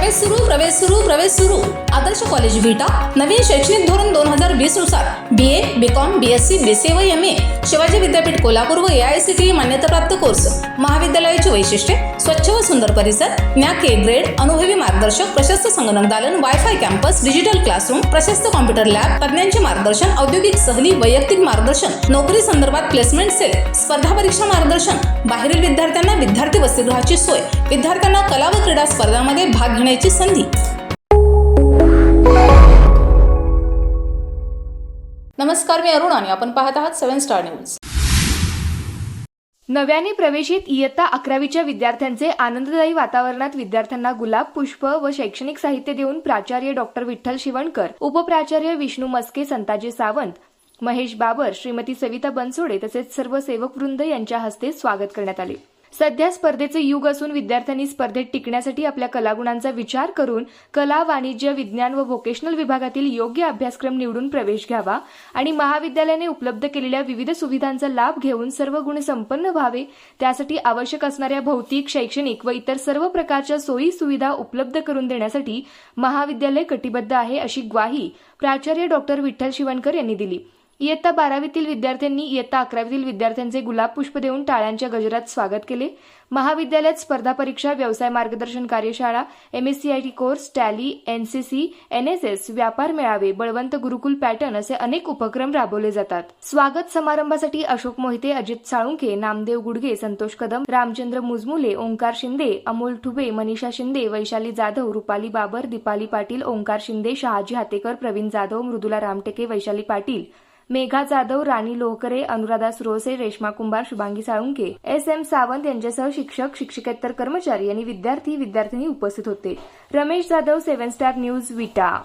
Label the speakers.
Speaker 1: प्रवेश सुरू प्रवेश सुरू प्रवेश सुरू. आदर्श कॉलेज विटा नवीन शैक्षणिक धोरण दोन हजार वीसनुसार. B A B com B S C B C व एम ए शिवाय विद्यापीठ कोल्हापूर व ए आय सी टी मान्यताप्राप्त कोर्स. महाविद्यालयाची वैशिष्ट्ये स्वच्छ व सुंदर परिसर नॅक ए ग्रेड अनुभवी मार्गदर्शक प्रशस्त संगणक दालन वायफाय कॅम्पस डिजिटल क्लासरूम प्रशस्त कॉम्प्युटर लॅब तज्ञांचे मार्गदर्शन औद्योगिक सहली वैयक्तिक मार्गदर्शन नोकरी संदर्भात प्लेसमेंट सेल स्पर्धा परीक्षा मार्गदर्शन. बाहेरील विद्यार्थ्यांना विद्यार्थी वसतिगृहाची सोय विद्यार्थ्यांना कला व क्रीडा स्पर्धामध्ये भाग घेण्याची संधी. नमस्कार मी अरुण आणि आपण पाहत आहात सेव्हन स्टार न्यूज
Speaker 2: नव्याने प्रवेशित इयत्ता अकरावीच्या विद्यार्थ्यांचे आनंददायी वातावरणात विद्यार्थ्यांना गुलाब पुष्प व शैक्षणिक साहित्य देऊन प्राचार्य डॉक्टर विठ्ठल शिवणकर उपप्राचार्य विष्णू मस्के संताजी सावंत महेश बाबर श्रीमती सविता बनसोडे तसेच सर्व सेवकवृंद यांच्या हस्ते स्वागत करण्यात आले. सध्या स्पर्धेचे युग असून विद्यार्थ्यांनी स्पर्धेत टिकण्यासाठी आपल्या कलागुणांचा विचार करून कला वाणिज्य विज्ञान व व्होकेशनल विभागातील योग्य अभ्यासक्रम निवडून प्रवेश घ्यावा आणि महाविद्यालयाने उपलब्ध केलेल्या विविध सुविधांचा लाभ घेऊन सर्व गुण संपन्न व्हावे. त्यासाठी आवश्यक असणाऱ्या भौतिक शैक्षणिक व इतर सर्व प्रकारच्या सोयी सुविधा उपलब्ध करून देण्यासाठी महाविद्यालय कटिबद्ध आहे अशी ग्वाही प्राचार्य डॉक्टर विठ्ठल शिवणकर यांनी दिली. इयत्ता बारावीतील विद्यार्थ्यांनी इयत्ता अकरावीतील विद्यार्थ्यांचे गुलाब पुष्प देऊन टाळ्यांच्या गजरात स्वागत केले. महाविद्यालयात स्पर्धा परीक्षा व्यवसाय मार्गदर्शन कार्यशाळा MSCIT course Tally NCC NSS व्यापार मेळावे बळवंत गुरुकुल पॅटर्न असे अनेक उपक्रम राबवले जातात. स्वागत समारंभासाठी अशोक मोहिते अजित साळुंखे नामदेव गुडगे संतोष कदम रामचंद्र मुजमुले ओंकार शिंदे अमोल ठुबे मनीषा शिंदे वैशाली जाधव रुपाली बाबर दीपाली पाटील ओंकार शिंदे शहाजी हातेकर प्रवीण जाधव मृदुला रामटेके वैशाली पाटील मेघा जाधव राणी लोहकरे अनुराधा सुरोसे रेश्मा कुंभार शुभांगी साळुंके एस एम सावंत यांच्यासह शिक्षक शिक्षकेतर कर्मचारी आणि विद्यार्थी विद्यार्थिनी उपस्थित होते. Ramesh Jadhav seven star news Vita.